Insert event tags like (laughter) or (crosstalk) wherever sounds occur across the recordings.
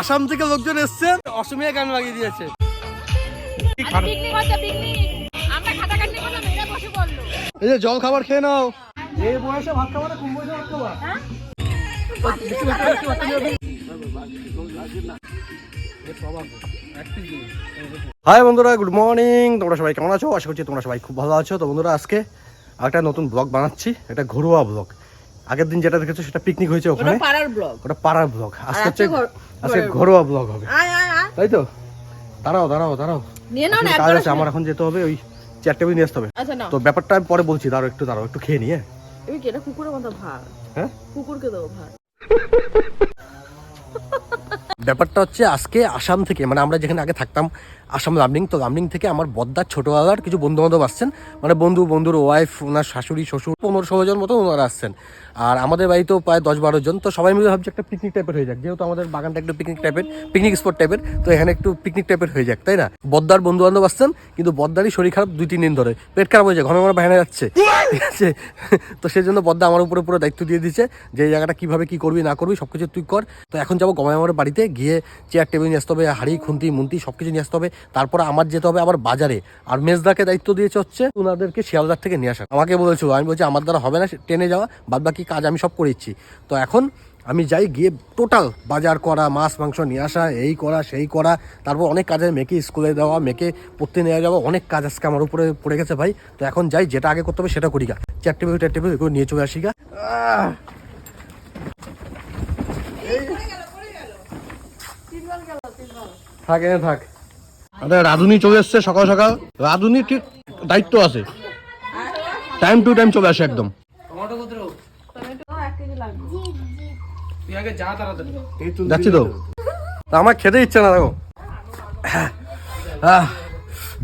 আসাম থেকে লোকজন এসছে অসমিয়া গান লাগিয়ে দিয়েছে। এই যে জল খাবার খেয়ে নাও। এই বয়সে ভাত খাবা না কোন বয়সে ভাত খাবা হ্যাঁ? হাই বন্ধুরা গুড মর্নিং। তোমরা সবাই কেমন আছো? আশা করছি তোমরা সবাই খুব ভালো আছো। তো বন্ধুরা আজকে একটা নতুন ব্লগ বানাচ্ছি। একটা ঘরোয়া ব্লগ। আগের দিন যেটা দেখেছ সেটা পিকনিক হয়েছে ওখানে। পাড়ার ব্লগ। ওটা পাড়ার ব্লগ। আজকে হচ্ছে আজকে ঘরোয়া ব্লগ হবে। তাই তো? দাঁড়াও দাঁড়াও দাঁড়াও। নিয়ে নাও না কাজ আছে আমার এখন যেতে হবে ওই চেয়ার টেবিল নিয়ে আসতে হবে। আচ্ছা তো ব্যাপারটা আমি পরে বলছি দাঁড়াও একটু দাঁড়াও একটু খেয়ে নিয়ে। তুমি কি এটা কুকুরের মতো ভাত? হ্যাঁ? কুকুরকে দেবো ভাত। ব্যাপারটা হচ্ছে আজকে আসাম থেকে মানে আমরা যেখানে আগে থাকতাম আসাম লামডিং তো লামডিং থেকে আমার বদ্দার ছোটোবেলার কিছু বন্ধু বান্ধব আসছেন। মানে বন্ধু, বন্ধুর ওয়াইফ ওনার শাশুড়ি, শ্বশুর, পনেরো ষোলো জন মতো ওনারা আসছেন। আর আমাদের বাড়িতেও প্রায় দশ বারো জন। তো সবাই মিলে ভাবছি একটা পিকনিক টাইপের হয়ে যাক। যেহেতু আমাদের বাগানটা একটু পিকনিক টাইপের পিকনিক স্পট টাইপের তো এখানে একটু পিকনিক টাইপের হয়ে যাক, তাই না? বদ্দার বন্ধু বান্ধব আসছেন, কিন্তু বদ্দারই শরীর খারাপ দুই, তিন দিন ধরে। পেট খারাপ হয়ে যায়, ঘন ঘন বাইরে যাচ্ছে। ঠিক আছে? তো সেই জন্য বদ্দা আমার উপরে পুরো দায়িত্ব দিয়ে দিচ্ছে যে, এই জায়গাটা কীভাবে কী করবি, না করবি সব কিছু তুই কর। তো এখন যাব গমাই আমার বাড়িতে, গিয়ে চেয়ার টেবিল নিয়ে আসতে হবে, হাড়ি, খুন্তি, মুন্তি সব কিছু নিয়ে আসতে হবে। তারপর আমার যেতে হবে আবার বাজারে। আর মেজদাকে দায়িত্ব দিয়েছে হচ্ছে ওনাদেরকে শিয়ালদার থেকে নিয়ে আসা। আমাকে বলেছিল আমি বলছি আমার দ্বারা হবে না ট্রেনে যাওয়া বাদ বাকি কাজ আমি সব করে ইচ্ছি তো এখন আমি যাই গিয়ে টোটাল বাজার করা মাছ মাংস নিয়ে আসা এই করা সেই করা তারপর অনেক কাজের মেয়েকে স্কুলে দেওয়া মেয়েকে পড়তে নিয়ে যাওয়া অনেক কাজ আজকে আমার উপরে পড়ে গেছে ভাই। তো এখন যাই যেটা আগে করতে হবে সেটা করি গা। চারটে বেলা চারটে এগুলো নিয়ে চলে আসি গা! থাক এনে থাক। রাধুনি চলে এসছে সকাল সকাল। রাধুনি ঠিক দায়িত্ব আছে। টাইম টু টাইম চলে আসে একদম। যাচ্ছি তো। তা আমার খেতে ইচ্ছে না দেখো।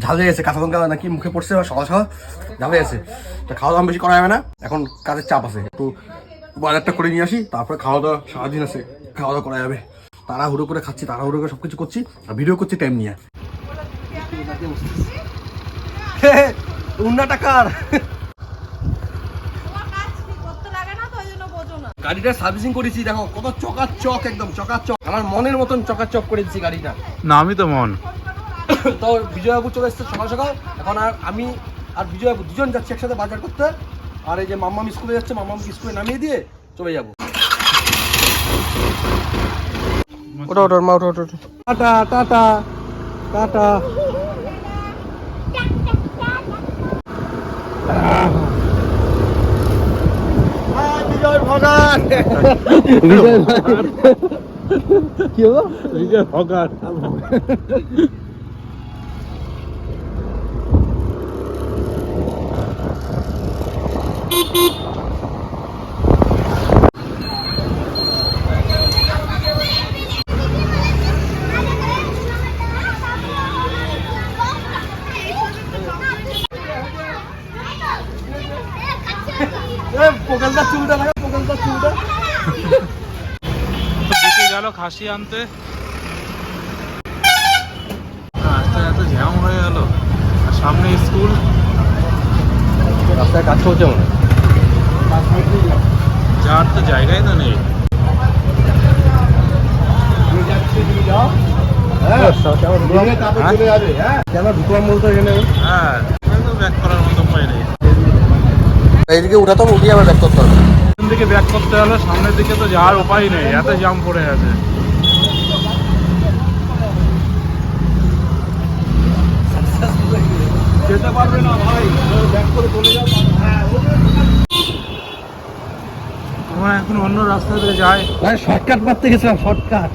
ঝাল হয়ে গেছে কাঁচা লঙ্কা নাকি মুখে পড়ছে সকাল সকাল। ঝাল হয়ে গেছে। তা খাওয়া দাওয়া বেশি করা যাবে না। এখন কাজের চাপ আছে। একটু বাজারটা করে নিয়ে আসি তারপরে খাওয়া দাওয়া সারাদিন আছে। খাওয়া দাওয়া করা যাবে। তাড়াহুড়ো করে খাচ্ছি তাড়াহুড়ো করে সবকিছু করছি আর ভিডিও করছি টাইম নিয়ে। উন্না টাকার করতে লাগে না তো ওই জন্য বোঝো না। গাড়িটা সার্ভিসিং করেছি দেখো কত চকাচক একদম চকাচক। আমার মনের মতন চকাচক করে দিচ্ছি গাড়িটা। না আমি তো মন। (coughs) তো বিজয়বাবু চলে এসছে সকাল সকাল। এখন আর আমি আর বিজয়বাবু দুজন যাচ্ছি একসাথে বাজার করতে। আর এই যে মাম্মাম স্কুলে যাচ্ছে মাম্মাম স্কুলে নামিয়ে দিয়ে চলে যাব। ওটা ওটা মা ওটা ওটা ওটা। টাটা টাটা টাটা বিজয় ভগান বিজয় কি হলো? বিজয় ভগার পোকালদার চুলটা লাগা পোকালদার চুলটা গেল খাসি আনতে রাস্তায় এত জ্যাম হয়ে গেল আর সামনে স্কুল রাস্তায় কাজ চলছে মনে যাওয়ার তো জায়গাই তো নেই কেন ঢুকলাম বলতো এখানে হ্যাঁ ব্যাক করার মতো উপায় নেই এইদিকে উঠাতে হবে উঠিয়ে আবার ব্যাক করতে হবে। দিকে ব্যাক করতে হলে সামনের দিকে তো যাওয়ার উপায় নেই এত জ্যাম পড়ে আছে। যেতে পারবে না ভাই ব্যাক করে চলে যাও আমরা এখন অন্য রাস্তা দিয়ে যাই। ভাই শর্টকাট মারতে গেছিলাম শর্টকাট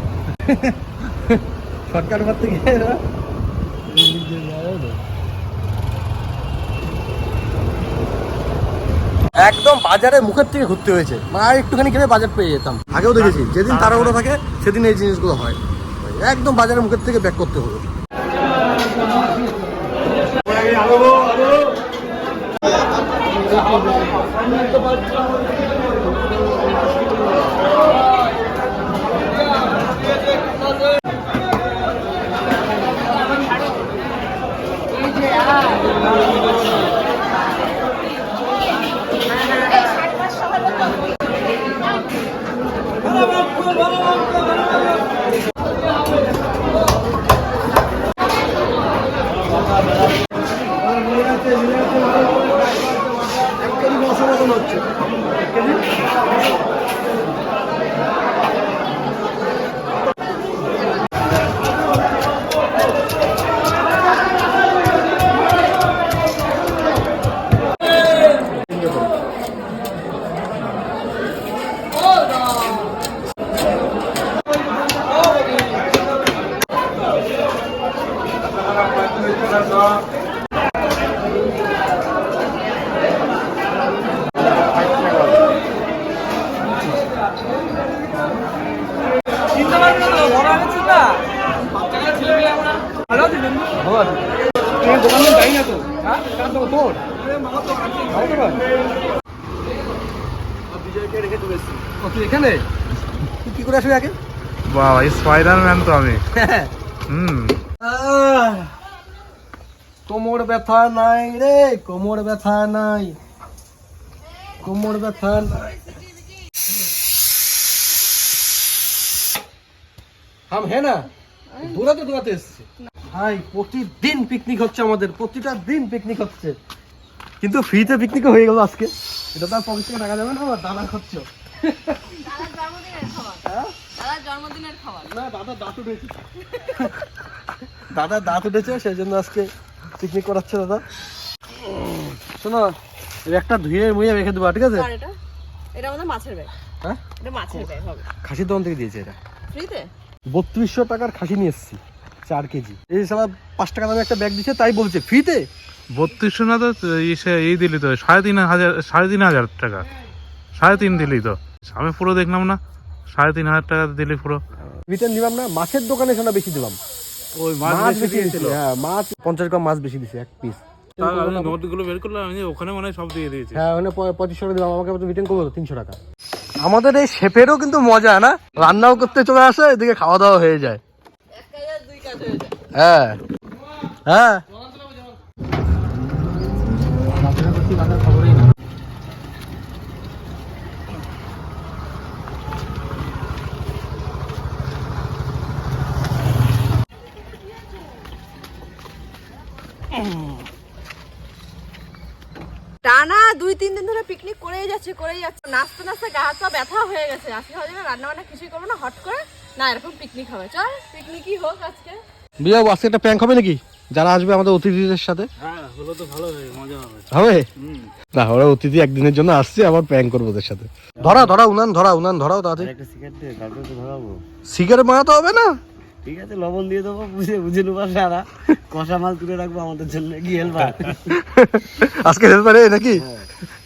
শর্টকাট (laughs) মারতে গিয়ে একদম বাজারের মুখের থেকে ঘুরতে হয়েছে। মানে আর একটুখানি খেলে বাজার পেয়ে যেতাম। আগেও দেখেছি হ্যাঁ। যেদিন তারাগুলো থাকে সেদিন এই জিনিসগুলো হয়। একদম বাজারের মুখের থেকে ব্যাক করতে হলো। তুই এখানে? তুই কি করে আসবি আগে? বাবা স্পাইডারম্যান তো আমি। হুম। কোমর ব্যথা নাই রে কোমর ব্যথা নাই। কোমর ব্যথা নাই। হাম হ্যাঁ না? দৌড়াতে দৌড়াতে এসছে। ভাই প্রতিদিন পিকনিক হচ্ছে আমাদের প্রতিটা দিন পিকনিক হচ্ছে। কিন্তু ফ্রিতে পিকনিক হয়ে গেল আজকে। এটা তো আর পকেট থেকে টাকা যাবে না আমার দাদা খরচ দাদার জন্মদিনের খাবার। দাদার জন্মদিনের খাবার। না দাদা দাঁত উঠেছে। দাদা দাঁত উঠেছে সেই জন্য আজকে পিকনিক করাচ্ছে দাদা। শোনো একটা ধুয়ে মুয়ে রেখে দেবো ঠিক আছে? আর এটা? এটা আমাদের মাছের ব্যাগ। হ্যাঁ? এটা মাছের ব্যাগ হবে। খাসির দোকান থেকে দিয়েছে এটা। ফ্রিতে? বত্রিশশো টাকার খাসি নিয়ে এসেছি চার কেজি। এই সালা পাঁচ টাকা দামে একটা ব্যাগ দিচ্ছে তাই বলছে ফ্রিতে? বত্রিশশো না তো ইসে এই দিলি তো সাড়ে তিন হাজার সাড়ে তিন হাজার টাকা। সাড়ে তিন দিলি তো। আমি পুরো দেখলাম না সাড়ে তিন হাজার টাকা দিলি পুরো। রিটার্ন দিলাম না মাছের দোকানে শোনা বেশি দিলাম? ওই মাছ বেশি দিয়েছিল। হ্যাঁ মাছ পঞ্চাশ গ্রাম মাছ বেশি দিছে এক পিস নোটগুলো বের করলাম আমি ওখানে মনে হয় সব দিয়ে দিয়েছি। হ্যাঁ ওখানে পঁচিশশো টাকা দিলাম আমাকে রিটার্ন করব তিনশো টাকা। আমাদের এই শেফেরও কিন্তু মজা না রান্নাও করতে চলে আসে এদিকে খাওয়া দাওয়া হয়ে যায়। হ্যাঁ কাজ হয়ে যায় হ্যাঁ হ্যাঁ টানা দুই তিন দিন ধরে পিকনিক করেই যাচ্ছে করেই যাচ্ছে। নাচতে নাচতে গা হাত পা ব্যথা হয়ে গেছে। আজকে হয় না রান্না বান্না কিছুই করব না হট করে না এরকম পিকনিক হবে। চল পিকনিকই হোক আজকে। বিয়া আজকে একটা প্র্যাঙ্ক হবে নাকি? যারা আসবে আমাদের অতিথিদের সাথে। হ্যাঁ হবে। না ওরা অতিথি একদিনের জন্য আসছে আবার প্যাং করব ওদের সাথে। ধরা ধরা উনান ধরা উনান ধরাও তাতে। সিগারেট তো মারাতে হবে না? ঠিক আছে লবণ দিয়ে দেবো বুঝে বুঝে নেব সারা। কষা মাল তুলে রাখব আমাদের জন্য কি হেলবার আজকে হেলবারে নাকি?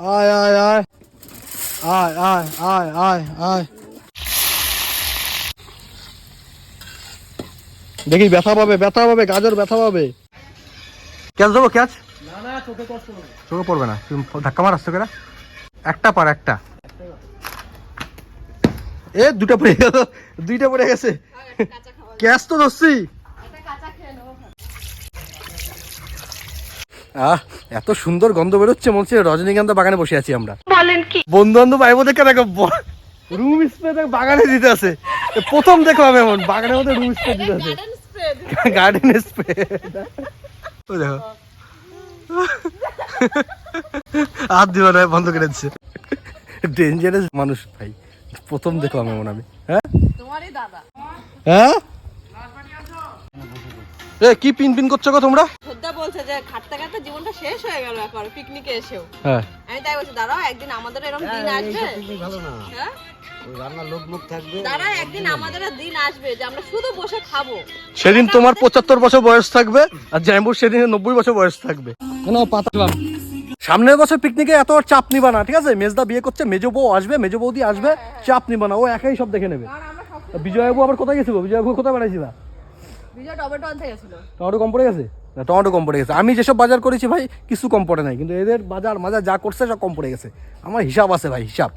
আয় আয় আয় আয় আয় আয় আয় আয় দেখি ব্যথা পাবে ব্যথা পাবে গাজর ব্যথা পাবে। ক্যাচ দেবো ক্যাচ চোখে পড়বে না। তুমি ধাক্কা মার আসছো কেনা? একটা পার একটা। এ দুটা পড়ে গেল দুইটা পড়ে গেছে। ক্যাচ তো ধরছি। আহ এত সুন্দর গন্ধ বেরোচ্ছে মনে হচ্ছে রজনীকান্ত বাগানে বসে আছি আমরা। বলেন কি? বন্ধু বান্ধব আইবো দেখে দেখো রুম স্প্রে দেখো বাগানে দিতে আছে। প্রথম দেখো আমি এমন বাগানের মধ্যে রুম স্প্রে দিতে আছে। গার্ডেন স্প্রে দেখো। হাত দিও না বন্ধ করে দিচ্ছে। ডেঞ্জারাস মানুষ ভাই। প্রথম দেখো আমি এমন আমি। হ্যাঁ? তোমারই দাদা। হ্যাঁ? এ কি পিন পিন করছ গো তোমরা? বলছে যে খাটতে খাটতে জীবনটা শেষ হয়ে গেল একবার পিকনিকে এসেও। হ্যাঁ। আমি তাই বলছি দাঁড়াও একদিন আমাদের এরকম দিন আসবে। ভালো না। হ্যাঁ? ওই রান্নার লোক লোক থাকবে দাঁড়া একদিন আমাদের দিন আসবে যে আমরা শুধু বসে খাব। সেদিন তোমার পঁচাত্তর বছর বয়স থাকবে আর জ্যাম্বুর সেদিন নব্বই বছর বয়স থাকবে। কেন পাতা সামনের বছর পিকনিকে এত আর চাপ নিবা না ঠিক আছে? মেজদা বিয়ে করছে মেজো বউ আসবে মেজো বৌদি আসবে চাপ নিবা না ও একাই সব দেখে নেবে। বিজয়বাবু আবার কোথায় গেছিল? বিজয়বাবু কোথায় বেড়াইছিল? বিজয় টমেটো আনতে গেছিল। টমেটো কম পড়ে গেছে? টমেটো কম পড়ে গেছে। আমি যেসব বাজার করেছি ভাই, কিছু কম পড়ে নাই। কিন্তু এদের বাজার মাজার যা করছে, সব কম পড়ে গেছে। আমার হিসাব আছে ভাই, হিসাব।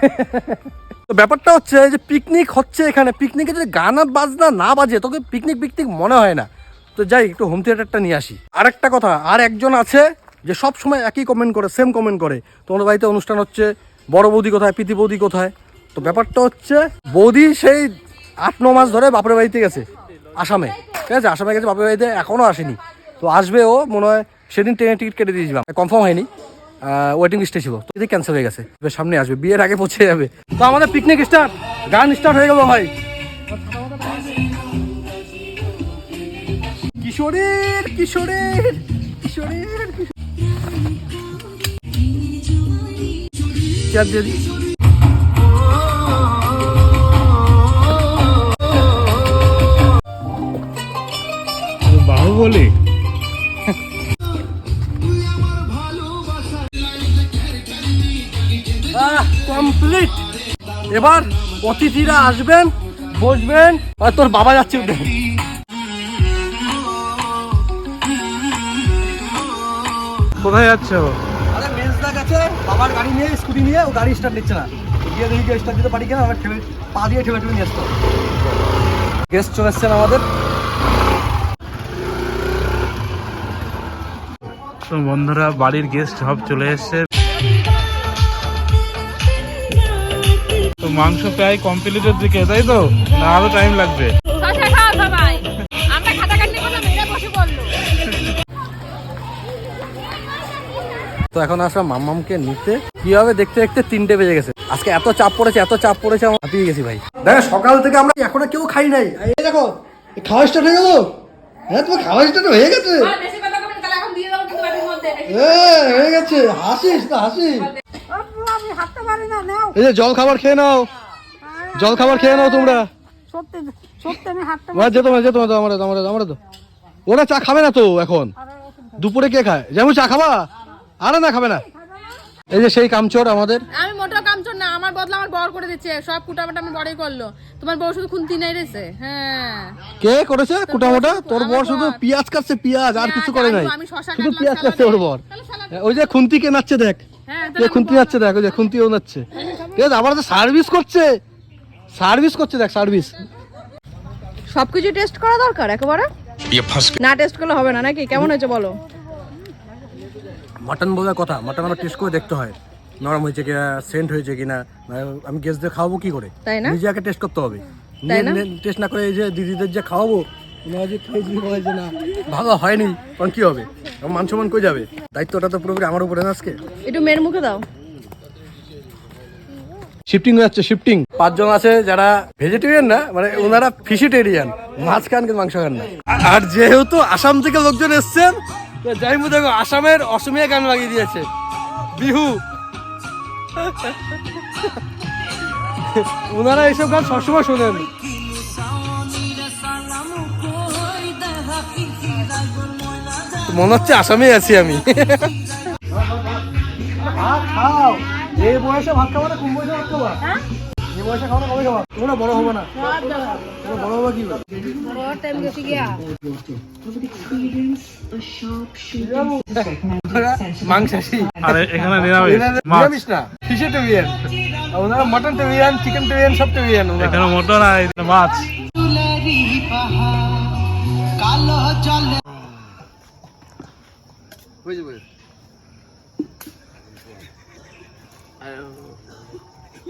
(laughs) তো ব্যাপারটা হচ্ছে যে পিকনিক হচ্ছে এখানে। পিকনিকে যদি গান বাজনা না বাজে, তোকে পিকনিক পিকনিক মনে হয় না। তো যাই, একটু হোম থিয়েটারটা নিয়ে আসি। আর একটা কথা, আর একজন আছে যে সব সময় একই কমেন্ট করে সেম কমেন্ট করে। তোমার বাড়িতে অনুষ্ঠান হচ্ছে, বড় বৌদি কোথায়, প্রীতি বৌদি কোথায়? তো ব্যাপারটা হচ্ছে, বৌদি সেই আট, ন মাস ধরে বাপের বাড়িতে গেছে, আসামে। ঠিক আছে আসামে গেছে, বাপের বাড়িতে এখনও আসেনি। তো আসবে ও, মনে হয় সেদিন ট্রেনের টিকিট কেটে দিয়েছিলাম। কনফার্ম হয়নি। ওয়েটিং লিস্টে ছিল। তো ক্যান্সেল হয়ে গেছে। সামনে আসবে। বিয়ের আগে পৌঁছে যাবে। তো আমাদের পিকনিক স্টার্ট গান স্টার্ট হয়ে গেল ভাই। কিশোরের কিশোরের কিশোরের চেয়ার দিয়ে দিই। কমপ্লিট এবার অতিথিরা আসবেন বসবেন আর তোর বাবা যাচ্ছে উঠে। কোথায় যাচ্ছ? আরে মেজদা গেছে বাবার গাড়ি নিয়ে স্কুটি নিয়ে ও গাড়ি স্টার্ট নিচ্ছে না। গিয়ে দেখি গিয়ে স্টার্ট দিতে পারি কিনা আমার ঠেলে পা দিয়ে ঠেলে ঠেলে নিয়ে আসতো গেস্ট চলে এসছেন আমাদের। বন্ধুরা বাড়ির গেস্ট সব চলে এসছে। তো মাংস প্রায় কমপ্লিটের দিকে তাই তো? না আরও টাইম লাগবে। তো এখন আসলাম মাম্মামকে নিতে। কি হবে দেখতে দেখতে তিনটে বেজে গেছে। আজকে এত চাপ পড়েছে এত চাপ পড়েছে আমার হাঁপিয়ে গেছি ভাই। দেখো সকাল থেকে আমরা এখনও কেউ খাই নাই। এই দেখো খাওয়া স্টার্ট হয়ে গেল? হ্যাঁ তোমার খাওয়া স্টার্ট হয়ে গেছে বেশি কথা বলবেন তাহলে এখন দিয়ে দেবো কিন্তু বাড়ির মধ্যে এ, হয়ে গেছে। হাসিস না, হাসিস। এই যে জল খাবার খেয়ে নাও। জল খাবার খেয়ে নাও তোমরা। যেত যেত আমার আমার তো ওরা চা খাবে না তো এখন। দুপুরে কে খায়? যেমন চা খাবা? আরে না, খাবে না। এই যে সেই কামচোর আমাদের। আমি মোটেও কামচোর না আমার বদলা আমার বর করে দিচ্ছে সব কুটামাটা আমার বড়ই করল। তোমার বউ শুধু খুন্তি নাই রেছে হ্যাঁ। কে করেছে কুটামোটা? তোর বর শুধু। পিয়াজ কাটছে পিয়াজ আর কিছু করে নাই। শুধু কাটলাম, পিয়াজ কাটছে ওর বর। ওই যে খুন্তি কে নাচছে দেখ। হ্যাঁ কে খুন্তি নাচছে দেখ ওই যে খুন্তিও নাচছে। ঠিক আছে আবার সার্ভিস করছে সার্ভিস করছে দেখ সার্ভিস। সবকিছু টেস্ট করা দরকার একেবারে? না টেস্ট করলে হবে না নাকি? কেমন হয়েছে বলো? মাটন বোঝার কথা মাটন আমার টেস্ট করে দেখতে হয়। নরম হয়েছে কিনা সেন্ট হয়েছে কিনা মানে আমি গেস্টদের খাওয়াবো কি করে? নিজে আগে টেস্ট করতে হবে। টেস্ট না? করে এই যে দিদিদের যে খাওয়াবো ভালো হয়নি তখন কি হবে? মান সম্মান কই যাবে? দায়িত্বটা তো পুরোপুরি আমার উপরে না আজকে। একটু মেয়ের মুখে দাও। শিফটিং হয়ে যাচ্ছে শিফটিং পাঁচজন আছে যারা ভেজিটেরিয়ান না মানে ওনারা ফিশিটেরিয়ান মাছ খান কিন্তু মাংস খান না। আর যেহেতু আসাম থেকে লোকজন এসছেন তো যাই মু দেখো আসামের অসমিয়া গান লাগিয়ে দিয়েছে। বিহু। ওনারা এইসব গান সবসময় শোনেন। মনে হচ্ছে আসামে আছি আমি। খাও। এই বয়সে ভাত খাব না কোন বয়সে ভাত খাবা? এই বয়সে খাব না কবে তোমরা বড় হবে না। তোমরা বড় হবে কি ওনারা মটন টেবিয়ান চিকেন টেবিয়ান সব টেবিয়ান এখানে মটন আর এখানে মাছ। বুঝে বুঝে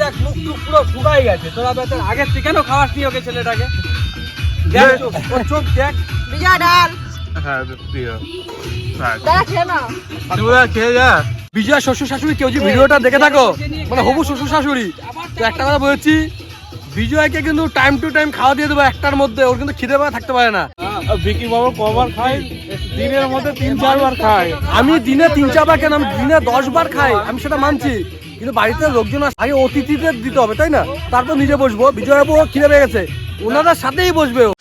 দেখ মুখ টুক পুরো শুকাই গেছে। তোরা বেচার আগের থেকে কেন খাওয়াস নি ওকে ছেলেটাকে? দেখ চোখ, ওর চোখ দেখ। বিজয় ডাল। হ্যাঁ প্রিয়। দাঁড়া খেয়ে নাও। খেয়ে যা। বিজয় শ্বশুর শাশুড়ি কেউ যদি ভিডিওটা দেখে থাকো মানে হবু শ্বশুর শাশুড়ি তো একটা কথা বলেছি বিজয়কে কিন্তু টাইম টু টাইম খাওয়া দিয়ে দেবো একটার মধ্যে ওর কিন্তু খিদে পাওয়া থাকতে পারে না। বিকি বাবু কবার খায় দিনের মধ্যে তিন চারবার খায়। আমি দিনে তিন চারবার কেন আমি দিনে দশ বার খাই আমি সেটা মানছি। কিন্তু বাড়িতে লোকজন আসে, আগে অতিথিদের দিতে হবে তাই না? তারপর নিজে বসবো। বিজয় বাবু খিদে পেয়ে গেছে। ওনাদের সাথেই বসবে ও।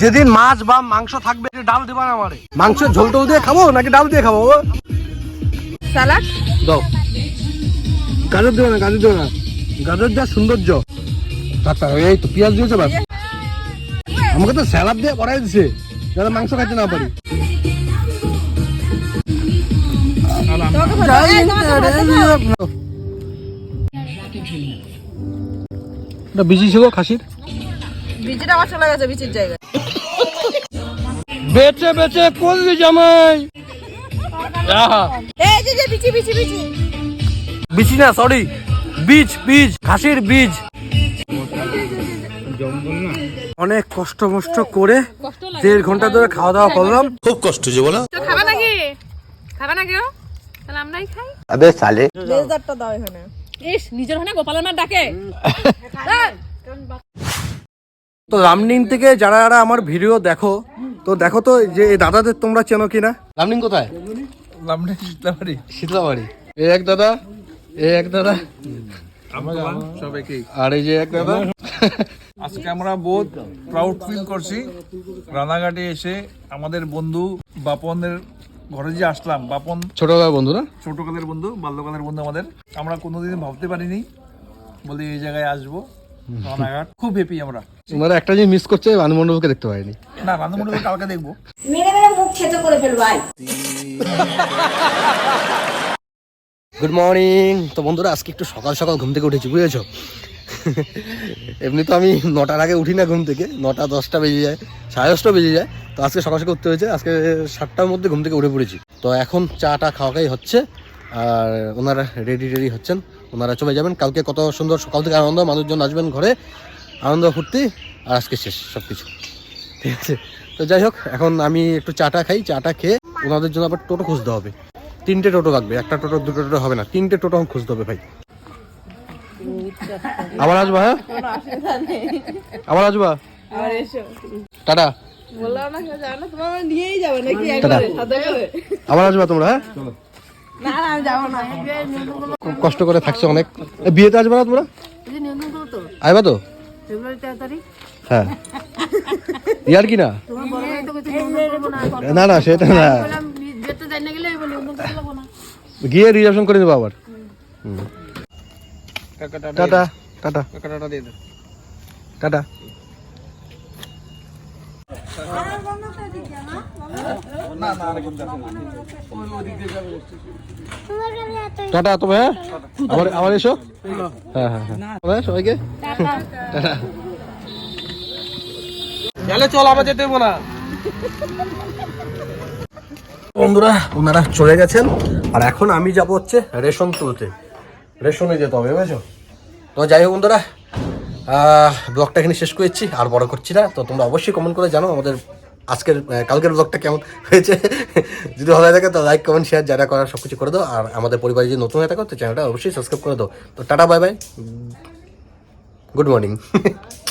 যেদিন মাছ বা মাংস থাকবে ডাল দেবা না আমারে। মাংসের ঝোল টোল দিয়ে খাব নাকি ডাল দিয়ে খাব ও? স্যালাড? দাও। গাজর দেবে না গাজর দেবে না। গাজর যা সৌন্দর্য। আচ্ছা এই তো পেঁয়াজ দিয়েছে ব্যাস আমাকে তো স্যালাড দিয়ে করাই দিছে যাতে মাংস খাইতে না পারি। বিজি ছিল খাসির? বিচিটা আবার চলে গেছে বিচির জায়গায়। বেচে বেচে জামাই। আহা। এই যে যে বিচি বিচি বিচি। বিচি না সরি বীজ বীজ ঘাসের বীজ। অনেক কষ্ট মষ্ট করে দেড় ঘণ্টা ধরে খাওয়া দাওয়া করলাম। খুব কষ্ট যে বলো খাবে নাকি? খাবে না কেউ তাহলে আমরাই খাই আবে সালে। লেজারটা দাও এখানে। ইস নিজের হনে গোপালের মা ডাকে। তো রামনিং থেকে যারা যারা আমার ভিডিও দেখো তো দেখো তো যে দাদাদের তোমরা চেনো কিনা? রামনিং কোথায়? লামনে শীতলাবাড়ি শীতলাবাড়ি এই এক দাদা এই এক দাদা। সবাইকে আর এই যে এক দাদা। আজকে আমরা বহুত প্রাউড ফিল করছি। রানাঘাটে এসে আমাদের বন্ধু বাপনের ঘরে যে আসলাম বাপন। ছোটবেলার বন্ধু না? ছোটকালের বন্ধু বাল্যকালের বন্ধু আমাদের। আমরা কোনোদিন ভাবতে পারিনি বলি এই জায়গায় আসব খুব হ্যাপি আমরা। তোমরা একটা জিনিস মিস করছে দেখতে পাইনি। না কালকে দেখব। মেরে মেরে মুখ ছেঁচো করে ফেলব আয় গুড মর্নিং তো বন্ধুরা আজকে একটু সকাল সকাল ঘুম থেকে উঠেছি বুঝেছ? এমনি তো আমি নটার আগে উঠি না ঘুম থেকে, নটা দশটা বেজে যায়, সাড়ে দশটা বেজে যায়। তো আজকে সকাল সকাল উঠতে হয়েছে, আজকে সাতটার মধ্যে ঘুম থেকে উঠে পড়েছি। তো এখন চাটা খাওয়াটাই হচ্ছে, আর ওনারা রেডি রেডি হচ্ছেন। ওনারা চলে যাবেন, কালকে কত সুন্দর সকাল থেকে আনন্দ, মানুষজন আসবেন ঘরে, আনন্দ ফুর্তি, আর আজকে শেষ সব কিছু ঠিক আছে? তো যাই হোক, এখন আমি একটু চাটা খাই চাটা খেয়ে ওনাদের জন্য আবার টোটো খুঁজতে হবে। তিনটে টোটো লাগবে, একটা টোটো, দুটো টোটো হবে না, তিনটে টোটো খুঁজতে হবে ভাই। (laughs) আবার আসবা হ্যাঁ? আবার আসবা? আর এসো। টাটা। বললাম না কেউ তোমার নিয়েই যাবে নাকি একবারে সাথে করে? আবার আসবা তোমরা হ্যাঁ? না না আমি যাব না। খুব কষ্ট করে থাকছো অনেক। বিয়েতে আসবে না তোমরা? নিয়ন্ত্রণ তো। আসবা তো? হ্যাঁ। ইয়ার কি না? না। না না সেটা না। গিয়ে রিজার্ভেশন করে নেব আবার। হুম। Tata tata. টাকাটা দিয়ে দে। টাটা। টাটা তবে হ্যাঁ? আবার আবার এসো। হ্যাঁ হ্যাঁ হ্যাঁ। সবাইকে? টাটা। চল আবার যেতে না। বন্ধুরা ওনারা চলে গেছেন আর এখন আমি যাব হচ্ছে রেশন তুলতে। রেশনে যেতে হবে, বুঝেছ? তো যাই হোক বন্ধুরা ব্লগটা এখানে শেষ করেছি, আর বড় করছি না। তো তোমরা অবশ্যই কমেন্ট করে জানো আমাদের আজকের কালকের ব্লগটা কেমন হয়েছে। যদি ভালো থাকে তো লাইক কমেন্ট শেয়ার যারা করার সব কিছু করে দাও। আর আমাদের পরিবারে যদি নতুন হয়ে থাকো, তো চ্যানেলটা অবশ্যই সাবস্ক্রাইব করে দাও। তো tata bye bye good morning. (laughs)